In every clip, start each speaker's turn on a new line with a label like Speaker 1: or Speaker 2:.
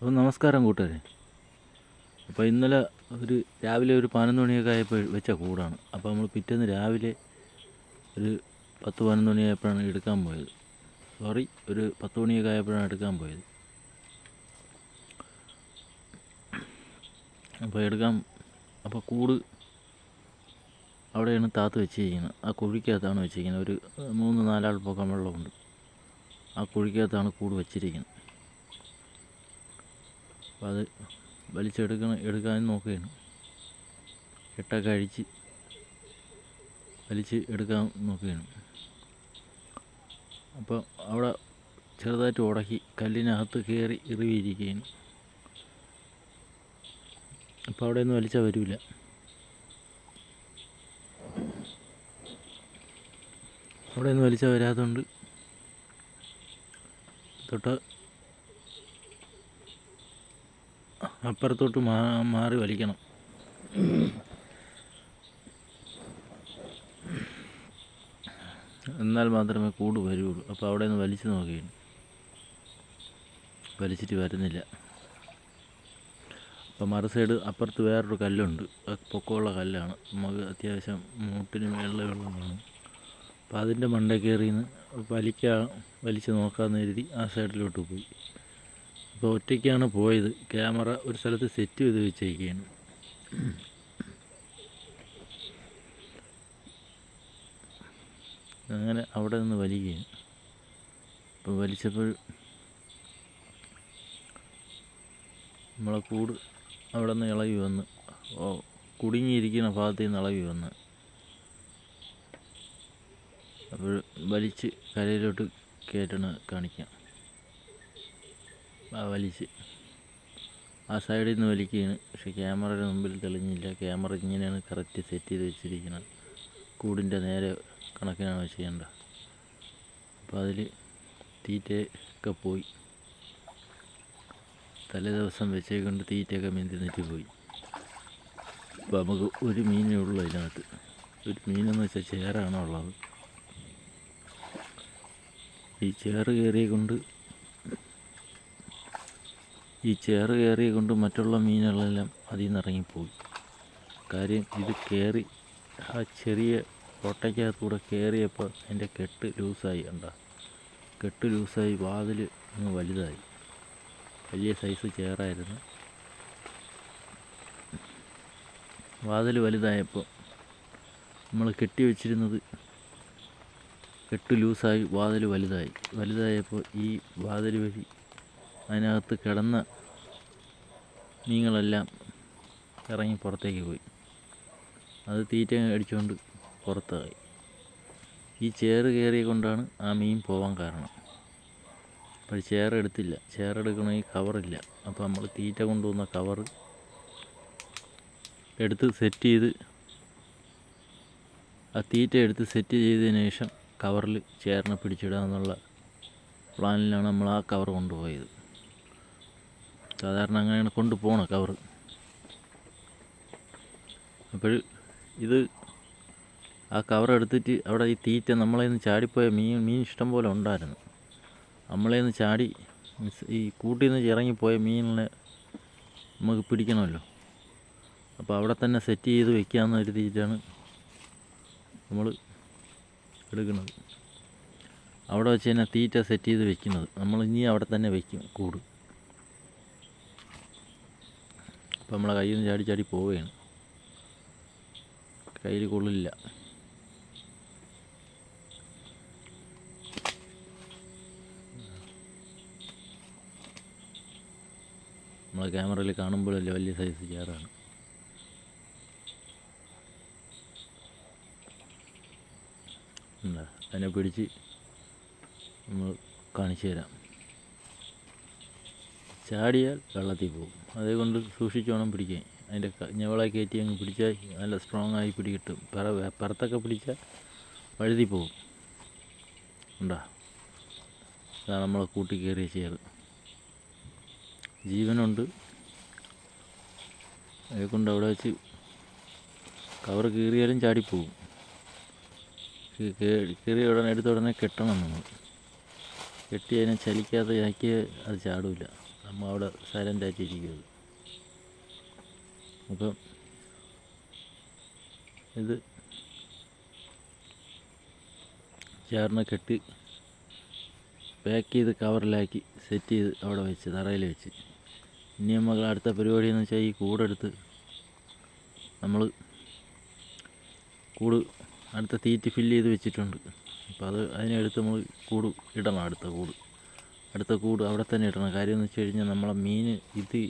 Speaker 1: അപ്പോൾ നമസ്കാരം കൂട്ടുകാരെ. അപ്പോൾ ഇന്നലെ ഒരു രാവിലെ ഒരു പതിനൊന്ന് മണിയൊക്കെ ആയപ്പോൾ വെച്ച കൂടാണ്. അപ്പോൾ നമ്മൾ പിറ്റേന്ന് രാവിലെ ഒരു പത്ത് പതിനൊന്ന് മണിയായപ്പോഴാണ് എടുക്കാൻ പോയത്. സോറി ഒരു പത്ത് മണിയൊക്കെ ആയപ്പോഴാണ് എടുക്കാൻ പോയത്. അപ്പോൾ എടുക്കാം അപ്പോൾ കൂട് അവിടെയാണ് താത്ത് വെച്ചിരിക്കുന്നത്. ആ കുഴിക്കകത്താണ് വെച്ചിരിക്കുന്നത്. ഒരു മൂന്ന് നാലാൾ പൊക്കം വെള്ളമുണ്ട്. ആ കുഴിക്കകത്താണ് കൂട് വെച്ചിരിക്കുന്നത്. അപ്പോൾ അത് വലിച്ചെടുക്കണം എടുക്കാൻ നോക്കുകയാണ്. കെട്ടൊക്കെ അഴിച്ച് വലിച്ച് എടുക്കാൻ നോക്കുകയാണ്. അപ്പോൾ അവിടെ ചെറുതായിട്ട് ഉടക്കി കല്ലിനകത്ത് കയറി ഇറിവിയിരിക്കുകയാണ് അപ്പോൾ അവിടെ ഒന്നും വലിച്ചാൽ വരില്ല അവിടെ ഒന്നും വലിച്ചാൽ വരാത്തതുകൊണ്ട് തൊട്ട് അപ്പുറത്തോട്ട് മാറി വലിക്കണം. എന്നാൽ മാത്രമേ കൂട് വരുള്ളൂ അപ്പോൾ അവിടെ നിന്ന് വലിച്ചു നോക്കുകയാണ് വലിച്ചിട്ട് വരുന്നില്ല. അപ്പോൾ മറു സൈഡ് അപ്പുറത്ത് വേറൊരു കല്ലുണ്ട്. പൊക്കമുള്ള കല്ലാണ്. നമുക്ക് അത്യാവശ്യം മൂട്ടിന് മേളിലെ വെള്ളം കാണും അപ്പോൾ അതിന്റെ മണ്ട കയറിന്ന് വലിക്കാ വലിച്ച് നോക്കാമെന്ന് കരുതി ആ സൈഡിലോട്ട് പോയി. അപ്പോൾ ഒറ്റയ്ക്കാണ് പോയത്. ക്യാമറ ഒരു സ്ഥലത്ത് സെറ്റ് ചെയ്ത് വെച്ചേക്കുകയാണ് അങ്ങനെ അവിടെ നിന്ന് വലിക്കുകയാണ് അപ്പോൾ വലിച്ചപ്പോൾ നമ്മളെ കൂട് അവിടെ നിന്ന് ഇളകി വന്ന് ഓ കുടുങ്ങിയിരിക്കുന്ന ഭാഗത്ത് നിന്ന് ഇളകി വന്ന്. അപ്പോൾ വലിച്ച് കരയിലോട്ട് കയറ്റണ കാണിക്കാം. വലിച്ച്. ആ സൈഡിൽ നിന്ന് വലിക്കുകയാണ്. പക്ഷേ ക്യാമറയുടെ മുമ്പിൽ തെളിഞ്ഞില്ല. ക്യാമറ ഇങ്ങനെയാണ് കറക്റ്റ് സെറ്റ് ചെയ്ത് വെച്ചിരിക്കുന്നത്. കൂടിന്റെ നേരെ കണക്കിനാണ് ചെയ്യേണ്ടത് അപ്പോൾ അതിൽ തീറ്റയൊക്കെ പോയി. തലേ ദിവസം വെച്ചേക്കൊണ്ട് തീറ്റയൊക്കെ മീൻ തിന്നിട്ട് പോയി. അപ്പോൾ നമുക്ക് ഒരു മീനേ ഉള്ളൂ അതിനകത്ത്. ഒരു മീനെന്ന് വെച്ചാൽ ചേറാണ് ഉള്ളത്? ഈ ചേറ് കയറിയ കൊണ്ട് ഈ ചേറ് കയറിയ കൊണ്ട് മറ്റുള്ള മീനുകളെല്ലാം അതിൽ നിന്ന് ഇറങ്ങിപ്പോയി. കാര്യം ഇത് കയറി ആ ചെറിയ കൊട്ടയ്ക്കകത്തൂടെ കയറിയപ്പോൾ എന്റെ കെട്ട് ലൂസായി കണ്ട. കെട്ട് ലൂസായി വാതിൽ അങ്ങ് വലുതായി. വലിയ സൈസ് ചേറായിരുന്നു വാതിൽ വലുതായപ്പോൾ നമ്മൾ കെട്ടി വെച്ചിരുന്നത് കെട്ട് ലൂസായി വാതിൽ വലുതായി. വലുതായപ്പോൾ ഈ വാതിൽ വഴി അതിനകത്ത് കിടന്ന മീനുകളെല്ലാം ഇറങ്ങി പുറത്തേക്ക് പോയി. അത് തീറ്റ അടിച്ചുകൊണ്ട് പുറത്തായി. ഈ ചേറ് കയറിയ കൊണ്ടാണ് ആ മീൻ പോകാൻ കാരണം. അപ്പോൾ ചേറ് എടുത്തില്ല. ചേർ എടുക്കണമെങ്കിൽ കവറില്ല അപ്പോൾ നമ്മൾ തീറ്റ കൊണ്ടുവന്ന കവർ എടുത്ത് സെറ്റ് ചെയ്ത് ആ തീറ്റ എടുത്ത് സെറ്റ് ചെയ്തതിന് ശേഷം കവറിൽ ചേറിനെ പിടിച്ചിടുക എന്നുള്ള പ്ലാനിലാണ് നമ്മൾ ആ കവർ കൊണ്ടുപോയത്. സാധാരണ അങ്ങനെയാണ് കൊണ്ടുപോകണം കവർ അപ്പോൾ ഇത് ആ കവർ എടുത്തിട്ട് അവിടെ ഈ തീറ്റ നമ്മളെ നിന്ന് ചാടിപ്പോയ മീൻ മീൻ ഇഷ്ടം പോലെ ഉണ്ടായിരുന്നു. നമ്മളെ നിന്ന് ചാടി മീൻസ് ഈ കൂട്ടിൽ നിന്ന് ഇറങ്ങിപ്പോയ മീനിനെ നമുക്ക് പിടിക്കണമല്ലോ. അപ്പോൾ അവിടെ തന്നെ സെറ്റ് ചെയ്ത് വെക്കാമെന്ന് കരുതിയിട്ടാണ് നമ്മൾ എടുക്കുന്നത്. അവിടെ വെച്ച് തന്നെ തീറ്റ സെറ്റ് ചെയ്ത് വെക്കുന്നത്. നമ്മൾ ഇനി അവിടെ തന്നെ വെക്കും കൂട്. അപ്പോൾ നമ്മളെ കയ്യിൽ നിന്ന് ചാടി ചാടി പോവുകയാണ്. കയ്യിൽ കൊള്ളില്ല. നമ്മളെ ക്യാമറയിൽ കാണുമ്പോഴല്ലേ വലിയ സൈസ് എന്താ അതിനെ പിടിച്ച് നമ്മൾ കാണിച്ചു തരാം. ചാടിയാൽ വെള്ളത്തിൽ പോകും. അതുകൊണ്ട് സൂക്ഷിച്ച് വേണം പിടിക്കാൻ. അതിന്റെ ഞവളെ കയറ്റി അങ്ങ് പിടിച്ചാൽ നല്ല സ്ട്രോങ് ആയി പിടികിട്ടും പറ പറത്തൊക്കെ പിടിച്ചാൽ വഴുതി പോകും. ഉണ്ടാ അതാണ് നമ്മളെ കൂട്ടി കയറിയ ചേർ ജീവനുണ്ട്. അതുകൊണ്ട് അവിടെ വെച്ച് കവർ കീറിയാലും ചാടിപ്പോവും കീറിയ ഉടനെ എടുത്ത ഉടനെ കെട്ടണം നമ്മൾ. കെട്ടി അതിനെ ചലിക്കാതെ ആക്കിയാൽ അത് ചാടില്ല അമ്മ അവിടെ സൈലന്റ് ആയിട്ടിരിക്കുന്നത് അപ്പം ഇത് ചേർന്ന് കെട്ടി പാക്ക് ചെയ്ത് കവറിലാക്കി സെറ്റ് ചെയ്ത് അവിടെ വെച്ച് തറയിൽ വെച്ച്. ഇനി നമ്മൾ അടുത്ത പരിപാടി എന്ന് വെച്ചാൽ ഈ കൂടെടുത്ത് നമ്മൾ കൂട് അടുത്ത തീറ്റ് ഫില്ല് ചെയ്ത് വെച്ചിട്ടുണ്ട്. അപ്പോൾ അത് അതിനെടുത്ത് നമ്മൾ കൂട് ഇടണം അടുത്ത കൂട്. അടുത്ത കൂട് അവിടെ തന്നെ ഇടണം. കാര്യം എന്ന് വെച്ച് കഴിഞ്ഞാൽ നമ്മളെ മീൻ ഇത്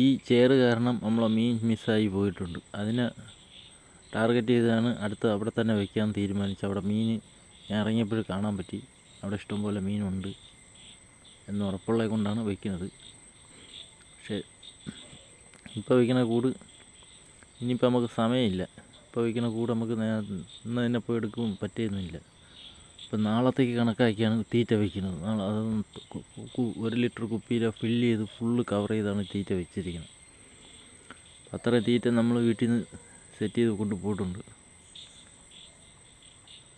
Speaker 1: ഈ ചേറ് കാരണം നമ്മളെ മീൻ മിസ്സായി പോയിട്ടുണ്ട്. അതിനെ ടാർഗറ്റ് ചെയ്താണ് അടുത്ത് അവിടെ തന്നെ വെക്കാൻ തീരുമാനിച്ചു അവിടെ മീൻ ഞാൻ ഇറങ്ങിയപ്പോൾ കാണാൻ പറ്റി. അവിടെ ഇഷ്ടംപോലെ മീനുണ്ട് എന്ന് ഉറപ്പുള്ളത് കൊണ്ടാണ് വയ്ക്കുന്നത് പക്ഷേ ഇപ്പോൾ വയ്ക്കുന്ന കൂട് ഇനിയിപ്പോൾ നമുക്ക് സമയമില്ല. ഇപ്പോൾ വയ്ക്കുന്ന കൂട് നമുക്ക് ഇന്ന് തന്നെ പോയി എടുക്കും പറ്റിയൊന്നുമില്ല ഇപ്പം നാളത്തേക്ക് കണക്കാക്കിയാണ് തീറ്റ വയ്ക്കുന്നത്. നാളെ അത് ഒരു ലിറ്റർ കുപ്പിയിലെ ഫില്ല് ചെയ്ത് ഫുള്ള് കവർ ചെയ്താണ് തീറ്റ വെച്ചിരിക്കുന്നത്. അത്ര തീറ്റ നമ്മൾ വീട്ടിൽ നിന്ന് സെറ്റ് ചെയ്ത് കൊണ്ടുപോയിട്ടുണ്ട്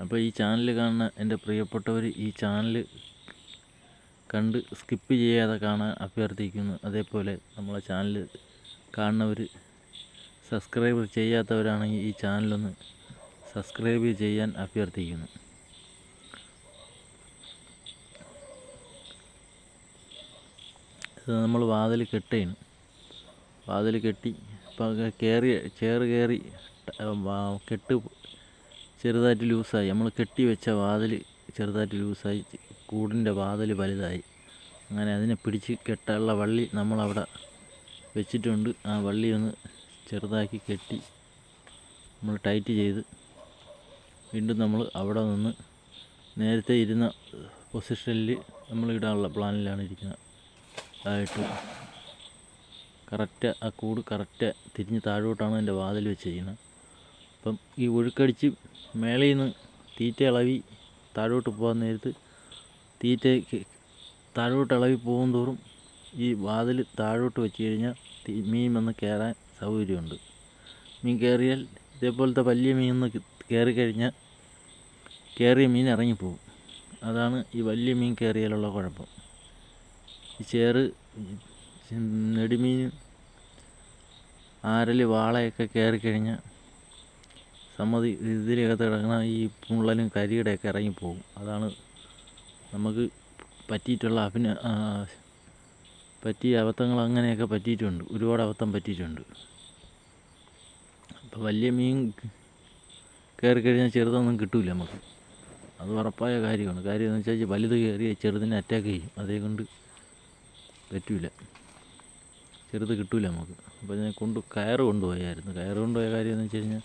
Speaker 1: അപ്പോൾ ഈ ചാനൽ കാണുന്ന എന്റെ പ്രിയപ്പെട്ടവർ ഈ ചാനൽ കണ്ട് സ്കിപ്പ് ചെയ്യാതെ കാണാൻ അഭ്യർത്ഥിക്കുന്നു. അതേപോലെ നമ്മളെ ചാനൽ കാണുന്നവർ സബ്സ്ക്രൈബ് ചെയ്യാത്തവരാണെങ്കിൽ ഈ ചാനലൊന്ന് സബ്സ്ക്രൈബ് ചെയ്യാൻ അഭ്യർത്ഥിക്കുന്നു. നമ്മൾ വാതിൽ കെട്ടുകയാണ് വാതിൽ കെട്ടി ഇപ്പം കയറി ചേറ് കയറി കെട്ട് ചെറുതായിട്ട് ലൂസായി. നമ്മൾ കെട്ടി വെച്ച വാതിൽ ചെറുതായിട്ട് ലൂസായി. കൂടിന്റെ വാതിൽ വലുതായി. അങ്ങനെ അതിനെ പിടിച്ച് കെട്ടാനുള്ള വള്ളി നമ്മളവിടെ വെച്ചിട്ടുണ്ട്. ആ വള്ളി ഒന്ന് ചെറുതാക്കി കെട്ടി നമ്മൾ ടൈറ്റ് ചെയ്ത് വീണ്ടും നമ്മൾ അവിടെ നിന്ന് നേരത്തെ ഇരുന്ന പൊസിഷനിൽ നമ്മൾ ഇടാനുള്ള പ്ലാനിലാണ് ഇരിക്കുന്നത്. ആയിട്ട് കറക്റ്റ് ആ കൂട് കറക്റ്റ് തിരിഞ്ഞ് താഴോട്ടാണ് എന്റെ വാതിൽ വെച്ചിരിക്കുന്നത്. അപ്പം ഈ ഒഴുക്കടിച്ച് മേളയിൽ നിന്ന് തീറ്റ ഇളവി താഴോട്ട് പോകാൻ നേരത്ത് തീറ്റയ്ക്ക് താഴോട്ട് ഇളവി പോകും തോറും ഈ വാതിൽ താഴോട്ട് വെച്ച് കഴിഞ്ഞാൽ മീൻ വന്ന് കയറാൻ സൗകര്യമുണ്ട്. മീൻ കയറിയാൽ ഇതേപോലത്തെ വലിയ മീൻ ഒന്ന് കയറി കഴിഞ്ഞാൽ കയറിയ മീൻ ഇറങ്ങിപ്പോവും അതാണ് ഈ വലിയ മീൻ കയറിയാലുള്ള കുഴപ്പം. ഈ ചേറ് നെടുമീനും ആരൽ വാളയൊക്കെ കയറി കഴിഞ്ഞാൽ സമ്മതി ഇതിലകത്ത് കിടക്കുന്ന ഈ മുള്ളനും കരിയുടെയൊക്കെ ഇറങ്ങിപ്പോകും അതാണ് നമുക്ക് പറ്റിയിട്ടുള്ള അഭിന പറ്റിയ അബദ്ധങ്ങൾ അങ്ങനെയൊക്കെ പറ്റിയിട്ടുണ്ട്. ഒരുപാട് അബദ്ധം പറ്റിയിട്ടുണ്ട്. അപ്പോൾ വലിയ മീൻ കയറി കഴിഞ്ഞാൽ ചെറുതൊന്നും കിട്ടില്ല നമുക്ക്. അത് ഉറപ്പായ കാര്യമാണ്. കാര്യം എന്ന് വെച്ചാൽ വലുത് കയറി ചെറുതിനെ അറ്റാക്ക് ചെയ്യും. അതേ കൊണ്ട് പറ്റില്ല ചെറുത് കിട്ടില്ല നമുക്ക്. അപ്പോൾ ഞാൻ കൊണ്ട് കയറ് കൊണ്ടുപോയായിരുന്നു. കയറ് കൊണ്ടുപോയ കാര്യം എന്ന് വെച്ച് കഴിഞ്ഞാൽ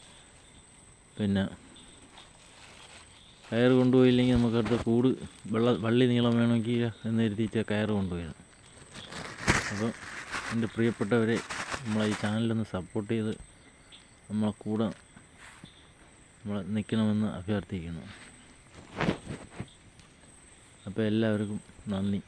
Speaker 1: പിന്നെ കയറ് കൊണ്ടുപോയില്ലെങ്കിൽ നമുക്ക് അടുത്ത കൂട് വെള്ള വള്ളി നീളം വേണമെങ്കിൽ എന്ന് എഴുതിയിട്ട് കയറ് കൊണ്ടുപോയത് അപ്പോൾ എന്റെ പ്രിയപ്പെട്ടവരെ നമ്മളെ ഈ ചാനലൊന്ന് സപ്പോർട്ട് ചെയ്ത് നമ്മളെ കൂടെ നമ്മൾ നിൽക്കണമെന്ന് അഭ്യർത്ഥിക്കുന്നു. അപ്പോൾ എല്ലാവർക്കും നന്ദി.